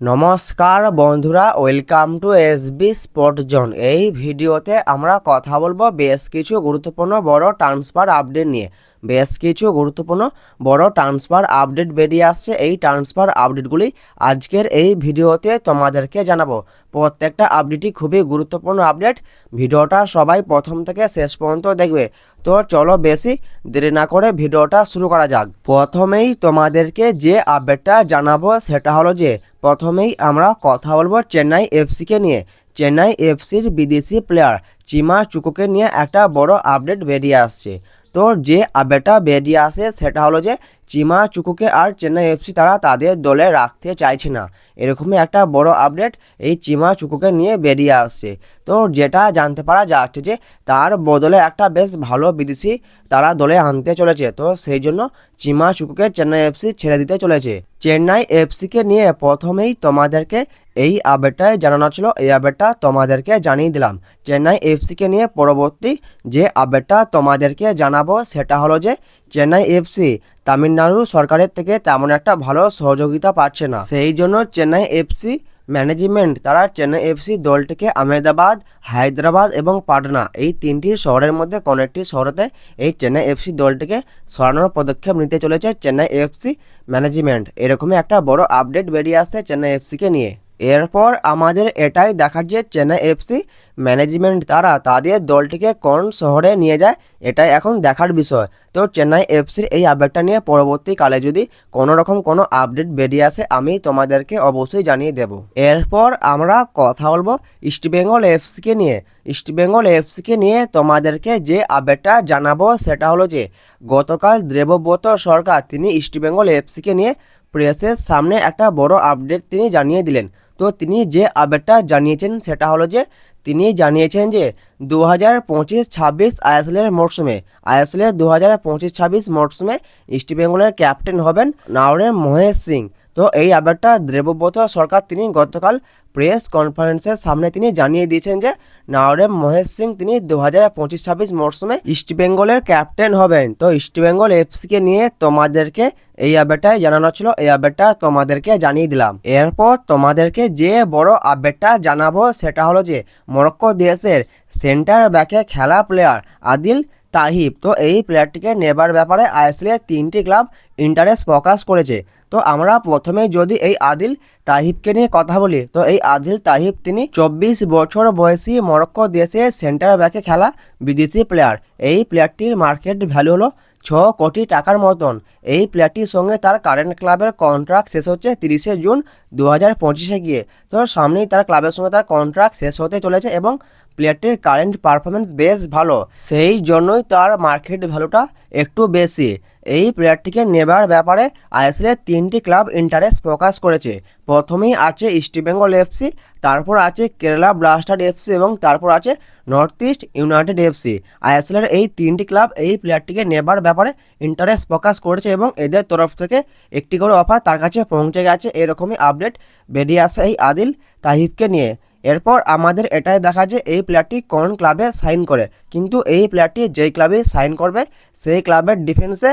নমস্কার বন্ধুরা welcome to S B spot zone এই ভিডিওতে আমরা কথা বলব বেশ কিছু গুরুত্বপূর্ণ বড় ট্রান্সফার আপডেট নিয়ে। বেশ কিছু গুরুত্বপূর্ণ বড় ট্রান্সফার আপডেট বেরিয়ে আসছে। এই ট্রান্সফার আপডেটগুলি আজকের এই ভিডিওতে তোমাদেরকে জানাব। প্রত্যেকটা আপডেটই খুবই গুরুত্বপূর্ণ আপডেট ভিডিওটা সবাই প্রথম থেকে শেষ পর্যন্ত দেখবে। তো চলো বেশি দেরি না করে ভিডিওটা শুরু করা যাক। প্রথমেই তোমাদেরকে যে আপডেটটা জানাব সেটা হলো যে, প্রথমেই আমরা কথা বলব চেন্নাই এফসিকে নিয়ে। চেন্নাই এফসির বিদেশি প্লেয়ার চিমা চুকুকে নিয়ে একটা বড় আপডেট বেরিয়ে আসছে। তো যে আবেটা বেরিয়ে আসে সেটা হলো যে চিমা চুকুকে আর চেন্নাই এফসি তারা তাদের দলে রাখতে চাইছে না। এরকমই একটা বড় আপডেট এই চিমা চুকুকে নিয়ে বেরিয়ে আসছে। তো যেটা জানতে পারা যাচ্ছে যে, তার বদলে একটা বেশ ভালো বিদেশি তারা দলে আনতে চলেছে। তো সেই জন্য চিমা চুকুকে চেন্নাই এফসি ছেড়ে দিতে চলেছে। চেন্নাই এফসিকে নিয়ে প্রথমেই তোমাদেরকে এই আপডেটটাই জানানো ছিল। এই আপডেটটা তোমাদেরকে জানিয়ে দিলাম। চেন্নাই এফসিকে নিয়ে পরবর্তী যে আপডেটটা তোমাদেরকে জানাব, সেটা হলো যে, চেন্নাই এফসি তামিলনাড়ু সরকারের থেকে তেমন একটা ভালো সহযোগিতা পাচ্ছে না। সেই জন্য চেন্নাই এফসি ম্যানেজমেন্ট, তারা চেন্নাই এফসি দলটিকে আহমেদাবাদ, হায়দ্রাবাদ এবং পাটনা এই তিনটি শহরের মধ্যে কোনো একটি শহরেতে এই চেন্নাই এফসি দলটিকে সরানোর পদক্ষেপ নিতে চলেছে চেন্নাই এফসি ম্যানেজমেন্ট। এরকমই একটা বড় আপডেট বেরিয়ে আসছে চেন্নাই এফসিকে নিয়ে। এরপর আমাদের এটাই দেখার যে চেন্নাই এফসি ম্যানেজমেন্ট তারা তাদের দলটিকে কোন শহরে নিয়ে যায়, এটাই এখন দেখার বিষয়। তো চেন্নাই এফসির এই আপডেটটা নিয়ে পরবর্তীকালে যদি কোনো রকম কোনো আপডেট বেরিয়ে আসে, আমি তোমাদেরকে অবশ্যই জানিয়ে দেব। এরপর আমরা কথা বলব ইস্টবেঙ্গল এফসিকে নিয়ে। ইস্টবেঙ্গল এফসিকে নিয়ে তোমাদেরকে যে আপডেটটা জানাব, সেটা হলো যে গতকাল দেবব্রত সরকার, তিনি ইস্টবেঙ্গল এফসিকে নিয়ে প্রেসের সামনে একটা বড় আপডেট তিনি জানিয়ে দিলেন। তো তিনি যে আপডেটটা জানিয়েছেন সেটা হলো যে তিনি জানিয়েছেন যে দু হাজার পঁচিশ ছাব্বিশ আইএসএলের মরশুমে আইএসএলের দু হাজার পঁচিশ ছাব্বিশ মরশুমে ইস্টবেঙ্গলের ক্যাপ্টেন হবেন নাওরের মহেশ সিং। তো এই আপডেটটা দেবব্রত সরকার তিনি গতকাল প্রেস কনফারেন্সের সামনে তিনি জানিয়ে দিয়েছেন যে নাওরেম মহেশ সিং তিনি দু হাজার পঁচিশ ছাব্বিশ মরশুমে ইস্টবেঙ্গলের ক্যাপ্টেন হবেন। তো ইস্টবেঙ্গল এফসিকে নিয়ে তোমাদেরকে এই আপডেটটাই জানানো ছিল। এই আপডেটটা তোমাদেরকে জানিয়ে দিলাম। এরপর তোমাদেরকে যে বড় আপডেটটা জানাব সেটা হলো যে মরক্কো দেশের সেন্টার ব্যাকে খেলা প্লেয়ার আদিল তাহিব। তো এই প্লেয়ারটিকে নেবার ব্যাপারে আইএসএলের তিনটি ক্লাব ইন্টারেস্ট প্রকাশ করেছে। তো আমরা প্রথমে যদি এই আদিল তাহিবকে নিয়ে কথা বলি, তো এই আদিল তাহিব তিনি চব্বিশ বছর বয়সী মরক্কো দেশে সেন্টার ব্যাকে খেলা বিদেশি প্লেয়ার এই প্লেয়ারটির মার্কেট ভ্যালু হলো ছ কোটি টাকার মতন। এই প্লেয়ারটির সঙ্গে তার কারেন্ট ক্লাবের কন্ট্রাক্ট শেষ হচ্ছে তিরিশে জুন দু হাজার পঁচিশে গিয়ে। তো সামনেই তার ক্লাবের সঙ্গে তার কন্ট্রাক্ট শেষ হতে চলেছে এবং প্লেয়ারটির কারেন্ট পারফরমেন্স বেশ ভালো। সেই জন্যই তার মার্কেট ভ্যালুটা একটু বেশি। এই প্লেয়ারটিকে নেবার ব্যাপারে আইএসএলের তিনটি ক্লাব ইন্টারেস্ট প্রকাশ করেছে। প্রথমেই আছে ইস্টবেঙ্গল এফসি, তারপর আছে কেরালা ব্লাস্টার এফসি এবং তারপর আছে নর্থ ইস্ট ইউনাইটেড এফসি। আইএসএলের এই তিনটি ক্লাব এই প্লেয়ারটিকে নেবার ব্যাপারে ইন্টারেস্ট প্রকাশ করেছে এবং এদের তরফ থেকে একটি করে অফার তার কাছে পৌঁছে গেছে এরকমই আপডেট বেরিয়ে আসে এই আদিল তাহিবকে নিয়ে। এরপর আমাদের এটাই দেখা যে এই প্লেয়ারটি কোন ক্লাবে সাইন করে। কিন্তু এই প্লেয়ারটি যেই ক্লাবে সাইন করবে, সেই ক্লাবের ডিফেন্সে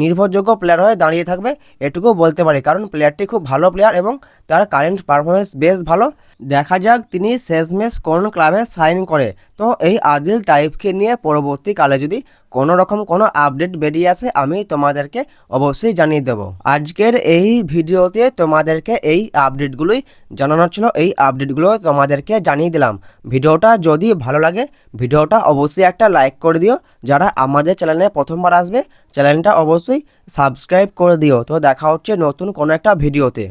নির্ভরযোগ্য প্লেয়ার হয়ে দাঁড়িয়ে থাকবে, এটুকু বলতে পারি। কারণ প্লেয়ারটি খুব ভালো প্লেয়ার এবং তার কারেন্ট পারফরমেন্স বেশ ভালো। দেখা যাক তিনি শেষমেশ কোন ক্লাবে সাইন করে। তো এই আদিল তাইফকে নিয়ে পরবর্তীকালে যদি কোনো রকম কোনো আপডেট বেরিয়ে আসে, আমি তোমাদেরকে অবশ্যই জানিয়ে দেব। আজকের এই ভিডিওতে তোমাদেরকে এই আপডেটগুলোই জানানোর ছিল। এই আপডেটগুলো তোমাদেরকে জানিয়ে দিলাম। ভিডিওটা যদি ভালো লাগে, ভিডিওটা অবশ্যই একটা লাইক করে দিও। যারা আমাদের চ্যানেলে প্রথমবার আসবে চ্যানেলটা অবশ্যই সাবস্ক্রাইব করে দিও। তো দেখা হচ্ছে নতুন কোনো একটা ভিডিওতে